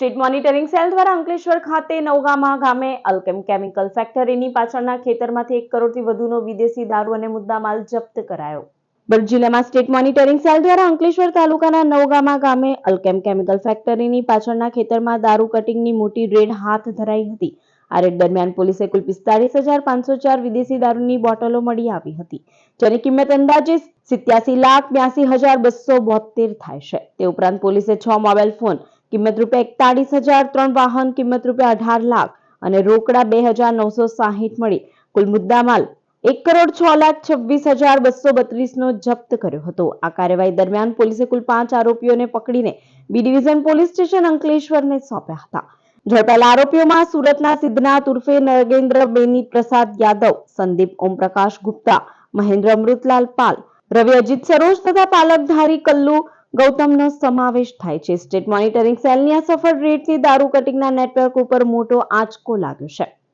State monitoring cell દ્વારા અંકલેશ્વર ખાતે નવગામા ગામે અલ્કેમ કેમિકલ ફેક્ટરીની પાછળના ખેતરમાંથી એક કરોડથી વધુનો વિદેશી દારૂ અને મુદ્દામાલ જપ્ત કરાયો. ભરૂચ જિલ્લામાં સ્ટેટ મોનિટરિંગ સેલ દ્વારા અંકલેશ્વર તાલુકાના નવગામા ગામે અલ્કેમ કેમિકલ ફેક્ટરીની પાછળના ખેતરમાં દારૂ કટિંગની મોટી રેડ હાથ ધરાઈ હતી. આ રેડ દરમિયાન પોલીસે કુલ પિસ્તાલીસ હજાર પાંચસો ચાર વિદેશી દારૂની બોટલો મળી આવી હતી, જેની કિંમત અંદાજે સિત્યાસી લાખ બ્યાસી હજાર બસો બોતેર થાય છે. તે ઉપરાંત પોલીસે છ મોબાઈલ ફોન કિંમત રૂપિયા એકતાળીસ હજાર ત્રણ વાહન, કિંમત રૂપિયા અઢાર લાખ અને રોકડા બે હજાર નવસો સાહીઠ મળી. કુલ મુદ્દામાલ એક કરોડ છ લાખ છવ્વીસ હજાર બસો બત્રીસનો જપ્ત કર્યો હતો. આ કાર્યવાહી દરમિયાન પોલીસે કુલ પાંચ આરોપીઓને પકડીને બી ડિવિઝન પોલીસ સ્ટેશન અંકલેશ્વરને સોંપ્યા હતા. ઝડપાયેલા આરોપીઓમાં સુરતના સિદ્ધનાથ ઉર્ફે નરેન્દ્ર બેની પ્રસાદ યાદવ, સંદીપ ઓમપ્રકાશ ગુપ્તા, મહેન્દ્ર અમૃતલાલ પાલ, રવિ અજીત સરોજ તથા પાલકધારી કલ્લુ ગૌતમનો સમાવેશ થાય છે. સ્ટેટ મોનિટરિંગ સેલની આ સફળ રેડથી દારૂ કટિંગના નેટવર્ક ઉપર મોટો આંચકો લાગ્યો છે.